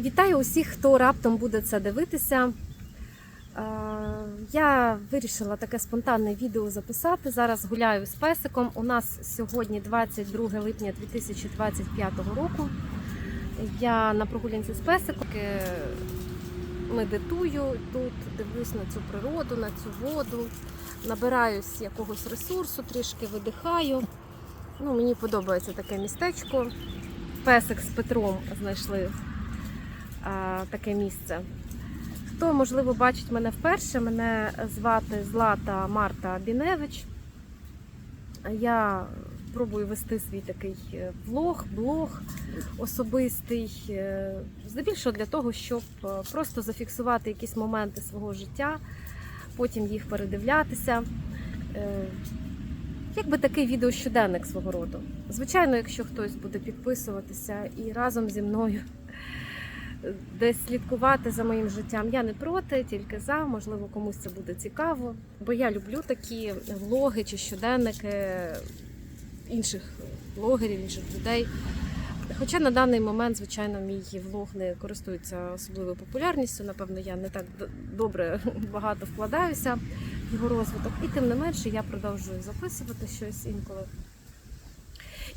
Вітаю усіх, хто раптом буде це дивитися. Е, Я вирішила таке спонтанне відео записати. Зараз гуляю з песиком. У нас сьогодні 22 липня 2025 року. Я на прогулянці з песиком е, медитую тут, дивлюсь на цю природу, на цю воду, набираюсь якогось ресурсу, трішки видихаю. Ну, мені подобається таке містечко. Песик з Петром знайшли таке місце. Хто, можливо, бачить мене вперше, мене звати Злата Марта Біневич. Я пробую вести свій такий е, влог, блог особистий, е, здебільшого для того, щоб е, просто зафіксувати якісь моменти свого життя, потім їх передивлятися. Якби такий відеощоденник свого роду. Звичайно, якщо хтось буде підписуватися і разом зі мною десь слідкувати за моїм життям, я не проти, тільки за. Можливо, комусь це буде цікаво. Бо я люблю такі влоги чи щоденники інших блогерів, інших людей. Хоча на даний момент, звичайно, мій влог не користується особливою популярністю. Напевно, я не так добре багато вкладаюся в його розвиток. І тим не менше я продовжую записувати щось інколи.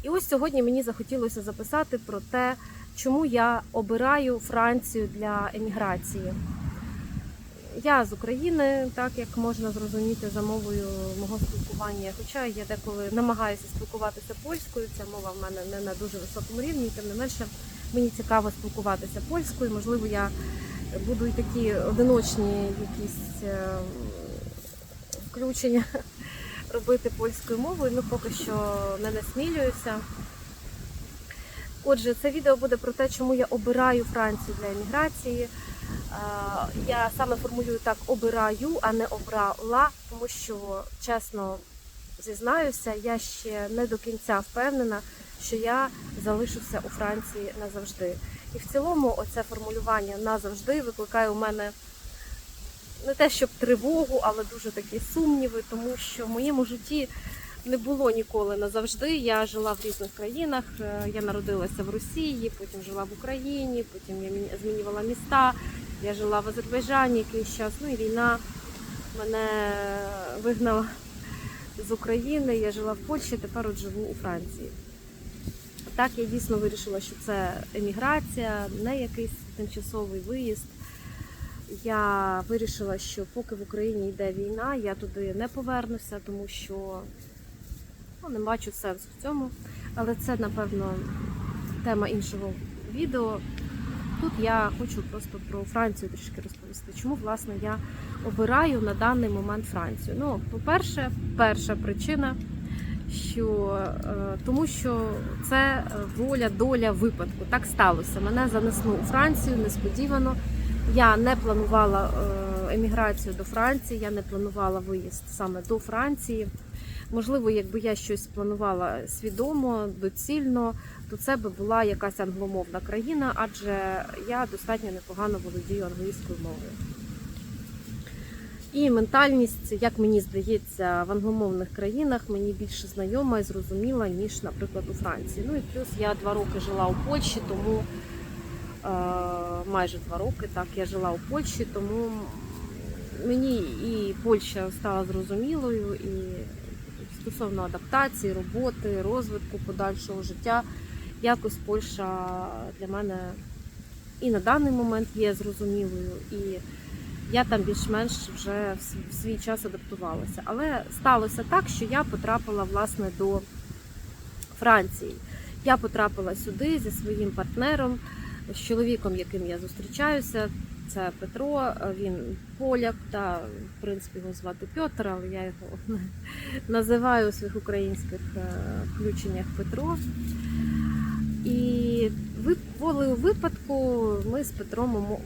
І ось сьогодні мені захотілося записати про те, чому я обираю Францію для еміграції. Я з України, так як можна зрозуміти за мовою мого спілкування. Хоча я деколи намагаюся спілкуватися польською, ця мова в мене не на дуже високому рівні, тим не менше мені цікаво спілкуватися польською. Можливо, я буду і такі одиночні якісь е, включення робити польською мовою. Ну поки що не насмілююся. Отже, це відео буде про те, чому я обираю Францію для еміграції. Е, Я саме формулюю так обираю, а не обрала, тому що чесно зізнаюся, я ще не до кінця впевнена, що я залишуся у Франції назавжди. І в цілому, оце формулювання назавжди викликає у мене не те, щоб тривогу, але дуже такі сумніви, тому що в моєму житті не було ніколи назавжди. Я жила в різних країнах. Е, Я народилася в Росії, потім жила в Україні, потім я змінювала міста. Я жила в Азербайджані якийсь час. Ну і війна мене вигнала з України. Я жила в Польщі, тепер от живу у Франції. Так, я дійсно вирішила, що це еміграція, не якийсь тимчасовий виїзд. Я вирішила, що поки в Україні йде війна, я туди не повернуся, тому що ну, не бачу сенсу в цьому. Але це, напевно, тема іншого відео. Тут я хочу просто про Францію трішки розповісти. Чому власне я обираю на даний момент Францію? Ну, по-перше, перша причина, що е, тому що це воля, доля випадку. Так сталося. Мене занесло у Францію несподівано. Я не планувала е, еміграцію до Франції, я не планувала виїзд саме до Франції. Можливо, якби я щось планувала свідомо, доцільно, то це би була якась англомовна країна, адже я достатньо непогано володію англійською мовою. І ментальність, як мені здається, в англомовних країнах мені більше знайома і зрозуміла, ніж, наприклад, у Франції. Ну і плюс я два роки жила у Польщі, тому е, майже два роки так я жила у Польщі, тому мені і Польща стала зрозумілою, і стосовно адаптації, роботи, розвитку подальшого життя, якось Польща для мене і на даний момент є зрозумілою, і я там більш-менш вже в свій- час адаптувалася. Але сталося так, що я потрапила власне до Франції. Я потрапила сюди зі своїм партнером, з чоловіком, яким я зустрічаюся. Це Петро, він поляк, та в принципі його звати Петр, але я його називаю у своїх українських е, включеннях Петро. І волею випадку ми з Петром у-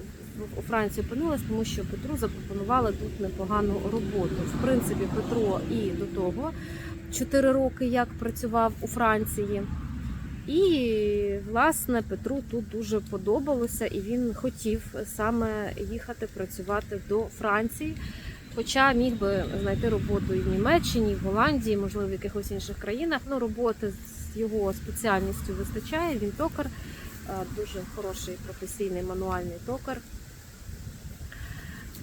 Францію опинилися, тому що Петру запропонували тут непогану роботу. В принципі, Петро і до того 4 роки як працював у Франції. І, власне, Петру тут дуже подобалося, і він хотів саме їхати працювати до Франції. Хоча міг би знайти роботу і в Німеччині, і в Голландії, можливо, в якихось інших країнах. Ну, роботи з його спеціальністю вистачає, він токар. е, дуже хороший професійний мануальний токар.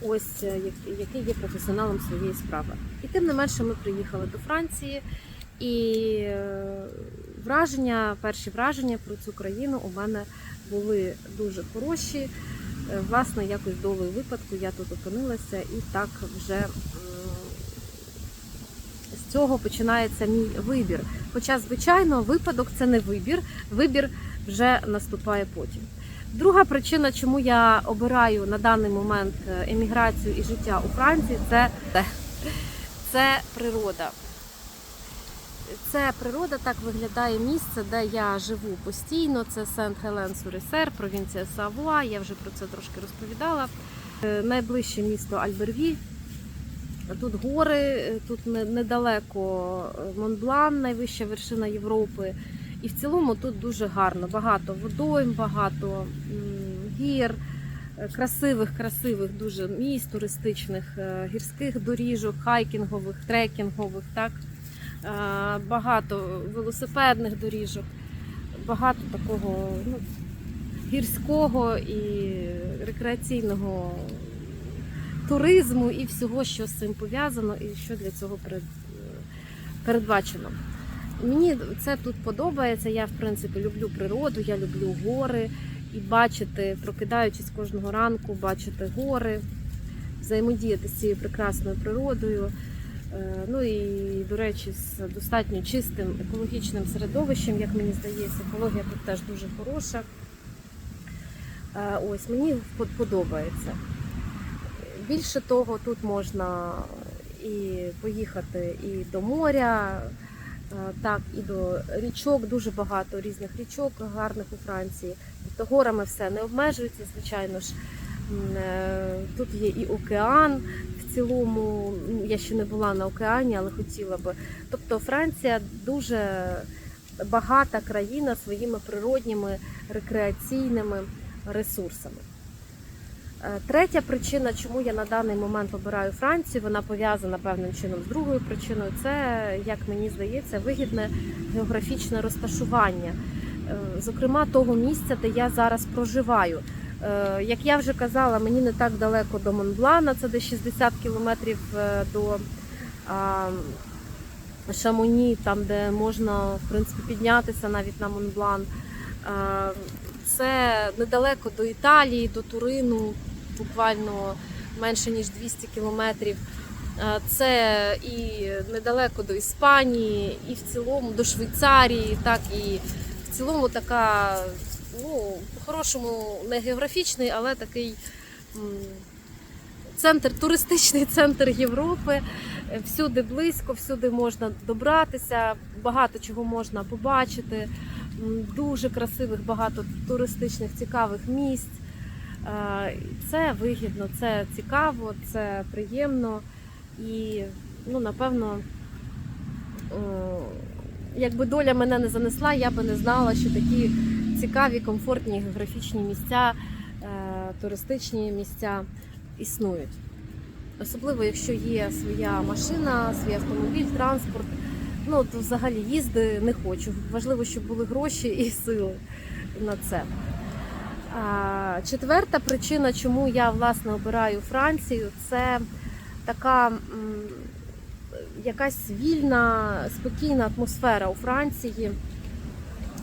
Ось е, який є професіоналом своєї справи. І тим не менше ми приїхали до Франції, і е, враження, перші враження про цю країну у мене були дуже хороші. Е, Власне, якось долею випадку я тут опинилася, і так вже з цього починається мій вибір. Хоча, звичайно, випадок це не вибір, вибір вже наступає потім. Друга причина, чому я обираю на даний момент е, еміграцію і життя у Франції, це, це природа. Це природа, так виглядає місце, де я живу постійно. Це Сент-Хелен-Суресер, провінція Савуа. Я вже про це трошки розповідала. Е, Найближче місто Альбервіль. Тут гори, е, тут недалеко е, Монблан, найвища вершина Європи. І в цілому тут дуже гарно. Багато водойм, багато гір, красивих, красивих дуже місць, туристичних, гірських доріжок, хайкінгових, трекінгових, так. Е, Багато велосипедних доріжок, багато такого ну, гірського і рекреаційного туризму і всього, що з цим пов'язано, і що для цього передбачено. Мені це тут подобається. Я, в принципі, люблю природу, я люблю гори і бачити, прокидаючись кожного ранку, бачити гори, взаємодіяти з цією прекрасною природою. Е, Ну і, до речі, з достатньо чистим екологічним середовищем, як мені здається, екологія тут теж дуже хороша. Е, Ось мені подобається. Більше того, тут можна і поїхати і до моря, е, так, і до річок, дуже багато різних річок гарних у Франції. Тобто горами все не обмежується, звичайно ж. Е, Тут є і океан. В цілому, я ще не була на океані, але хотіла би. Тобто Франція дуже багата країна своїми природніми рекреаційними ресурсами. Е, Третя причина, чому я на даний момент обираю Францію, вона пов'язана певним чином з другою причиною. Це, як мені здається, вигідне географічне розташування, Е, зокрема того місця, де я зараз проживаю. Е, Як я вже казала, мені не так далеко до Монблана, це десь 60 кілометрів е, до Шамоні, там де можна в принципі піднятися навіть на Монблан. Е, Це недалеко до Італії, до Турину, буквально менше ніж 200 кілометрів. Це і недалеко до Іспанії, і в цілому до Швейцарії, так і в цілому така, ну, по-хорошому, не географічний, але такий центр, туристичний центр Європи. Всюди близько, всюди можна добратися, багато чого можна побачити. Дуже красивих, багато туристичних цікавих місць. Е, Це вигідно, це цікаво, це приємно і, ну, напевно, якби доля мене не занесла, я би не знала, що такі цікаві, комфортні географічні місця, е, туристичні місця існують. Особливо, якщо є своя машина, свій автомобіль, транспорт. Ну, то взагалі їзди не хочу. Важливо, щоб були гроші і сили на це. Четверта причина, чому я власне обираю Францію, це така якась вільна, спокійна атмосфера у Франції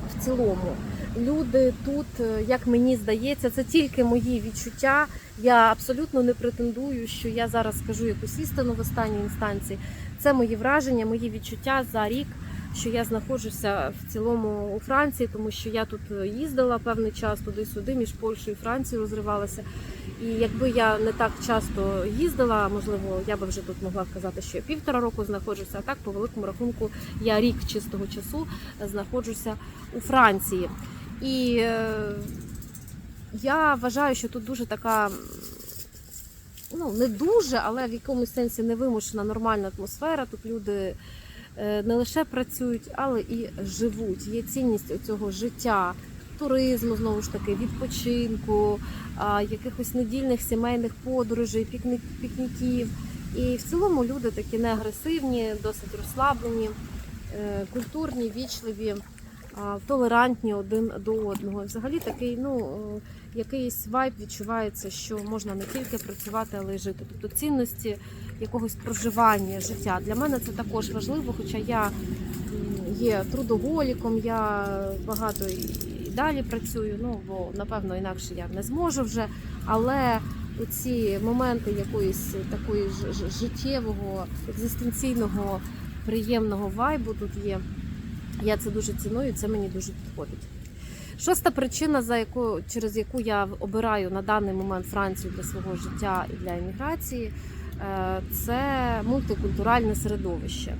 в цілому. Люди тут, е, як мені здається, це тільки мої відчуття. Я абсолютно не претендую, що я зараз скажу якусь істину в останній інстанції. Це мої враження, мої відчуття за рік, що я знаходжуся в цілому у Франції, тому що я тут їздила певний час туди-сюди, між Польщею і Францією розривалася. І якби я не так часто їздила, можливо, я би вже тут могла сказати, що я півтора року знаходжуся. А так, по великому рахунку, я рік чистого часу знаходжуся у Франції. І е, я вважаю, що тут дуже така, ну не дуже, але в якомусь сенсі невимушена нормальна атмосфера. Тут люди е, не лише працюють, але і живуть. Є цінність цього життя, туризму, знову ж таки, відпочинку, якихось недільних сімейних подорожей, пікні- пікніків. І в цілому люди такі не агресивні, досить розслаблені, е, культурні, вічливі. Толерантні один до одного. І Взагалі такий, ну, е, якийсь вайб відчувається, що можна не тільки працювати, але й жити. Тобто цінності якогось проживання життя. Для мене це також важливо, хоча я є трудоголіком, я багато і далі працюю, ну бо напевно інакше я не зможу вже. Але ці моменти якоїсь такої ж- життєвого, екзистенційного, приємного вайбу тут є. Я це дуже ціную, це мені дуже підходить. Шоста причина, за яку, через яку я обираю на даний момент Францію для свого життя і для еміграції, е, це мультикультуральне середовище.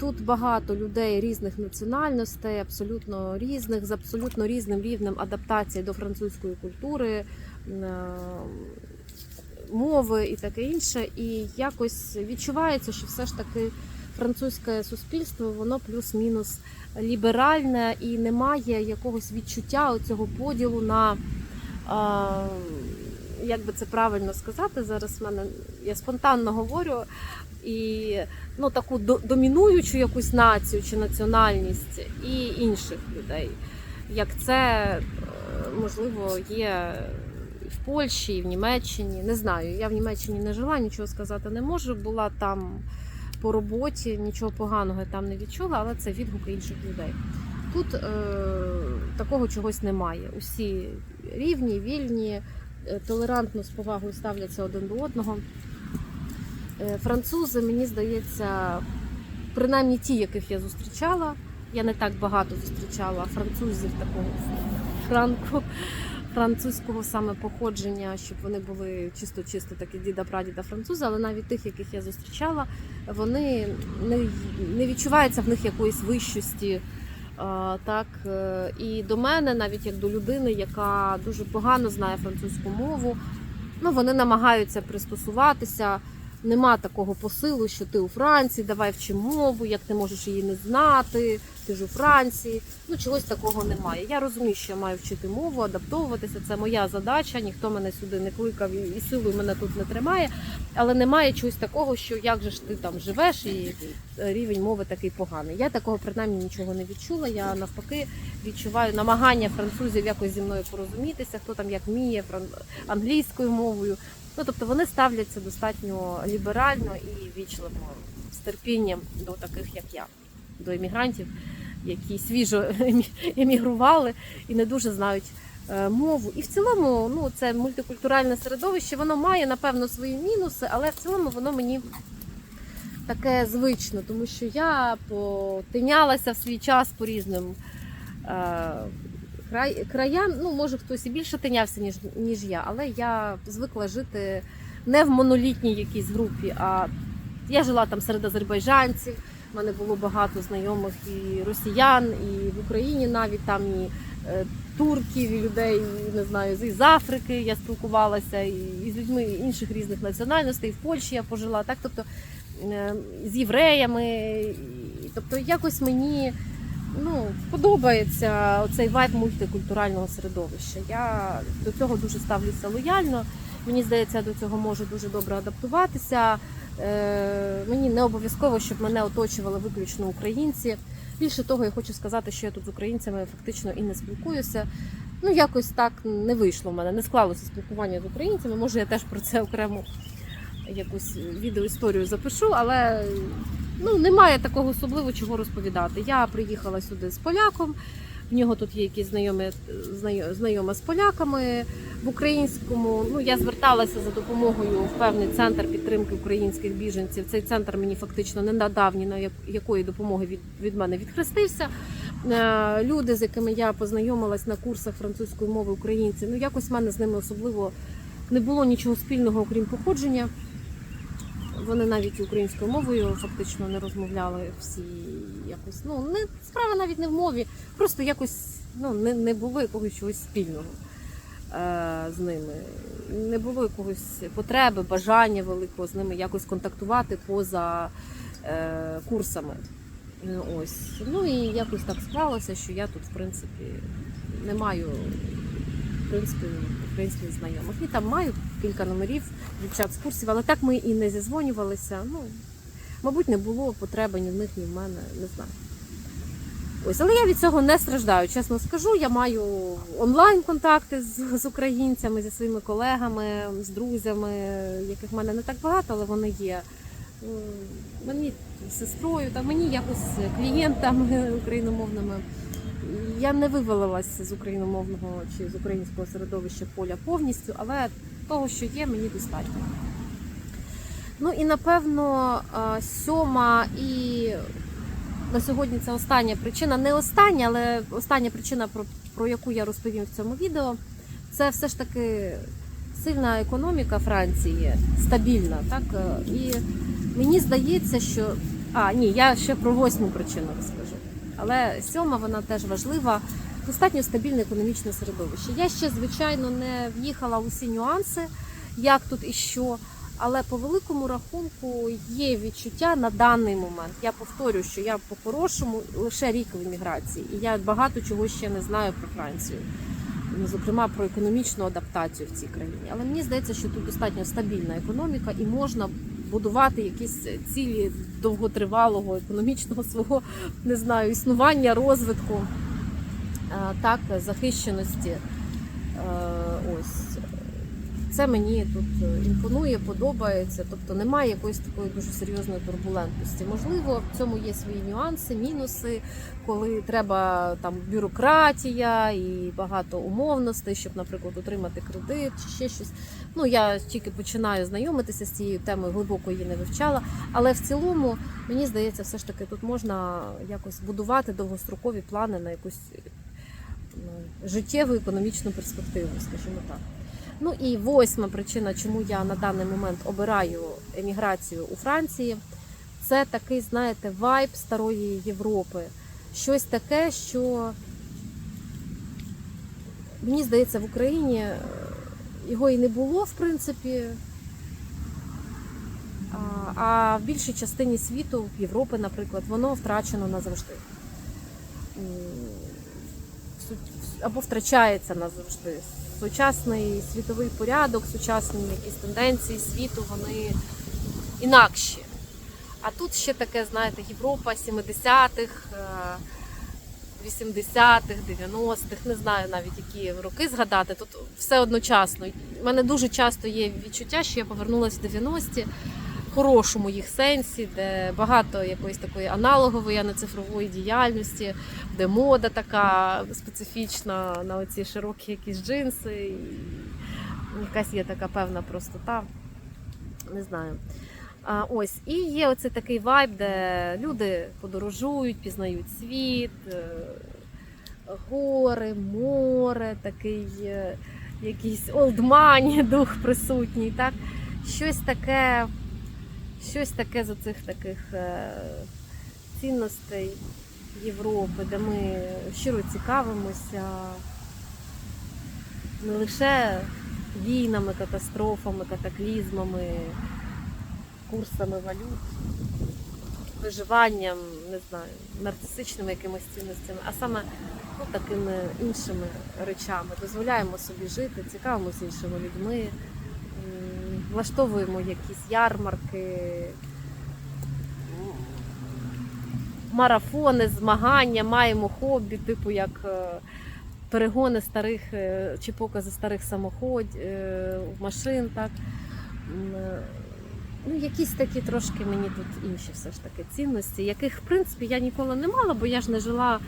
Тут багато людей різних національностей, абсолютно різних, з абсолютно різним рівнем адаптації до французької культури, е, мови і таке інше. І якось відчувається, що все ж таки французьке суспільство воно плюс-мінус ліберальне і немає якогось відчуття цього поділу на. Як би це правильно сказати, зараз в мене я спонтанно говорю, і ну, таку домінуючу якусь націю чи національність і інших людей. Як це е, можливо є в Польщі, і в Німеччині. Не знаю. Я в Німеччині не жила, нічого сказати не можу. Була там по роботі, нічого поганого я там не відчула, але це відгуки інших людей. Тут е, такого чогось немає. Усі рівні, вільні, е, толерантно з повагою ставляться один до одного. Е, Французи, мені здається, принаймні ті, яких я зустрічала. Я не так багато зустрічала французів такого франко, французького саме походження, щоб вони були чисто-чисто такі діда прадіда французи, але навіть тих, яких я зустрічала, вони не, не відчувається в них якоїсь вищості. Так, е, і до мене, навіть як до людини, яка дуже погано знає французьку мову, ну вони намагаються пристосуватися. Нема такого посилу, що ти у Франції, давай вчи мову, як ти можеш її не знати, ти ж у Франції. Ну чогось такого немає. Я розумію, що я маю вчити мову, адаптовуватися. Це моя задача. Ніхто мене сюди не кликав і силою мене тут не тримає. Але немає чогось такого, що як же ж ти там живеш, і е, рівень мови такий поганий. Я такого принаймні нічого не відчула. Я навпаки відчуваю намагання французів якось зі мною порозумітися, хто там як вміє англійською мовою. Ну тобто вони ставляться достатньо ліберально і вічливо з терпінням до таких, як я, до емігрантів, які свіжо емі- емігрували і не дуже знають е, мову. І в цілому, ну це мультикультуральне середовище, воно має напевно свої мінуси, але в цілому воно мені таке звично, тому що я потинялася в свій час по різним. Край, краям, ну може хтось і більше тинявся, ніж, ніж я, але я звикла жити не в монолітній якійсь групі, а я жила там серед азербайджанців. У мене було багато знайомих і росіян, і в Україні навіть там і е, турків, і людей, не знаю, з- Африки я спілкувалася, і, з людьми інших різних національностей. В Польщі я пожила, так тобто е, з євреями. Тобто якось мені ну, подобається оцей вайб мультикультурального середовища. Я до цього дуже ставлюся лояльно. Мені здається, я до цього можу дуже добре адаптуватися. Е, мені не обов'язково, щоб мене оточували виключно українці. Більше того, я хочу сказати, що я тут з українцями фактично і не спілкуюся. Ну, якось так не вийшло в мене, не склалося спілкування з українцями. Може, я теж про це окремо якусь відеоісторію запишу, але ну, немає такого особливо чого розповідати. Я приїхала сюди з поляком. В нього тут є якісь знайомі знайома з поляками в українському. Ну я зверталася за допомогою в певний центр підтримки українських біженців. Цей центр мені фактично не надав ні на як- якої допомоги від, від мене відхрестився. Е, Люди, з якими я познайомилась на курсах французької мови українці, ну якось в мене з ними особливо не було нічого спільного, окрім походження. Вони навіть українською мовою фактично не розмовляли всі якось. Ну не справа навіть не в мові, просто якось ну не, не було якогось чогось спільного е, з ними. Не було якогось потреби, бажання великого з ними якось контактувати поза е, курсами. Ось. Ну і якось так склалося, що я тут, в принципі, не маю в принципі, українських знайомих. І там маю кілька номерів дівчат з курсів, але так ми і не зізвонювалися. Ну, мабуть, не було потреби ні в них, ні в мене, не знаю. Ось, але я від цього не страждаю, чесно скажу. Я маю онлайн контакти з, з українцями, зі своїми колегами, з друзями, яких в мене не так багато, але вони є. Мені сестрою, та мені якось клієнтами україномовними. Я не вивалилася з україномовного чи з українського середовища поля повністю, але того, що є, мені достатньо. Ну і напевно сьома і на сьогодні це остання причина. Не остання, але остання причина, про, про яку я розповім в цьому відео, це все ж таки сильна економіка Франції, стабільна. Так? І мені здається, що. А, ні, я ще про восьму причину розкажу. Але сьома вона теж важлива. Достатньо стабільне економічне середовище. Я ще, звичайно, не в'їхала в усі нюанси, як тут і що. Але по великому рахунку є відчуття на даний момент. Я повторю, що я по-хорошому лише рік в еміграції, і я багато чого ще не знаю про Францію, ну, зокрема про економічну адаптацію в цій країні. Але мені здається, що тут достатньо стабільна економіка і можна будувати якісь цілі довготривалого економічного свого не знаю, існування, розвитку, е, так, захищеності. Е, Ось це мені тут імпонує, подобається. Тобто немає якоїсь такої дуже серйозної турбулентності. Можливо, в цьому є свої нюанси, мінуси, коли треба там бюрократія і багато умовностей, щоб, наприклад, отримати кредит чи ще щось. Ну я тільки починаю знайомитися з цією темою, глибоко її не вивчала. Але в цілому мені здається, все ж таки тут можна якось будувати довгострокові плани на якусь ну, життєву економічну перспективу, скажімо так. Ну і восьма причина, чому я на даний момент обираю еміграцію у Франції, це такий, знаєте, вайб старої Європи. Щось таке, що мені здається, в Україні його і не було, в принципі. А- в більшій частині світу, Європи, наприклад, воно втрачено назавжди. Або втрачається назавжди сучасний світовий порядок, сучасні якісь тенденції світу, вони інакші. А тут ще таке, знаєте, Європа 70-х, е, 80-х, 90-х, не знаю навіть які роки згадати. Тут все одночасно. У мене дуже часто є відчуття, що я повернулася в 90-ті в хорошому їх сенсі, де багато якоїсь такої аналогової, а не цифрової діяльності, де мода така специфічна на оці широкі якісь джинси, і якась є така певна простота. Не знаю. А, ось, і є оцей такий вайб, де люди подорожують, пізнають світ, е, гори, море, такий е, якийсь олдмані дух присутній. Так? Щось таке, щось таке з оцих таких е, цінностей Європи, де ми щиро цікавимося не лише війнами, катастрофами, катаклізмами, курсами валют, виживанням, не знаю, нарцисичними якимось цінностями, а саме ну, такими іншими речами. Дозволяємо собі жити, цікавимося іншими людьми, влаштовуємо якісь ярмарки, марафони, змагання, маємо хобі, типу як е, перегони старих е, чи покази старих самоходів, машин. Так. Ну, якісь такі трошки мені тут інші все ж таки цінності, яких в принципі я ніколи не мала, бо я ж не жила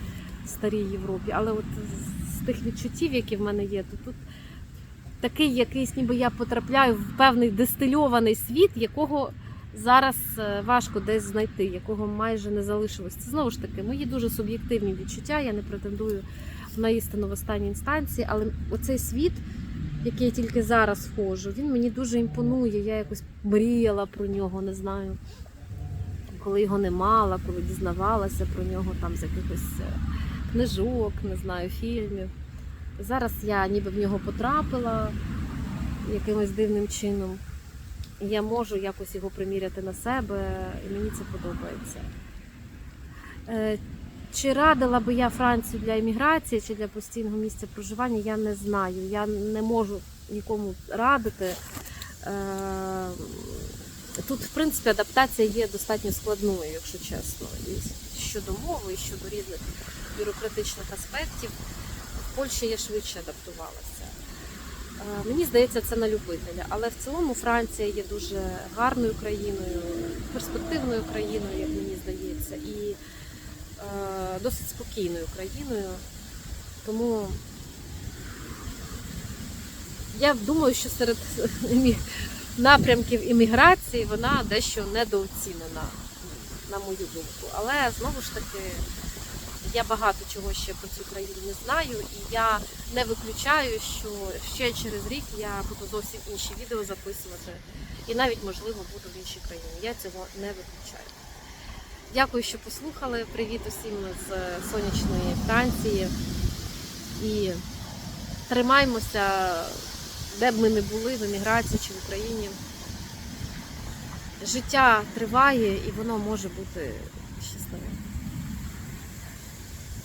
в старій Європі. Але от з- тих відчуттів, які в мене є, то тут такий якийсь, ніби я потрапляю в певний дистильований світ, якого зараз е, важко десь знайти, якого майже не залишилось. Це знову ж таки мої дуже суб'єктивні відчуття. Я не претендую на істину в останній інстанції, але оцей світ, який я тільки зараз входжу, він мені дуже імпонує. Я якось мріяла про нього, не знаю. Коли його не мала, коли дізнавалася про нього там з якихось е, книжок, не знаю, фільмів. Зараз я ніби в нього потрапила якимось дивним чином. Я можу якось його приміряти на себе, і мені це подобається. Чи радила би я Францію для еміграції чи для постійного місця проживання, я не знаю. Я не можу нікому радити. Е, Тут, в принципі, адаптація є достатньо складною, якщо чесно, і щодо мови, і щодо різних бюрократичних аспектів. В Польщі я швидше адаптувалася. Е, Мені здається, це на любителя, але в цілому Франція є дуже гарною країною, перспективною країною, як мені здається, і досить спокійною країною. Тому я думаю, що серед напрямків імміграції вона дещо недооцінена, на мою думку. Але знову ж таки, я багато чого ще про цю країну не знаю, і я не виключаю, що ще через рік я буду зовсім інші відео записувати, і навіть можливо буду в іншій країні. Я цього не виключаю. Дякую, що послухали. Привіт усім з сонячної Франції. І тримаймося, де б ми не були, в еміграції чи в Україні. Життя триває і воно може бути.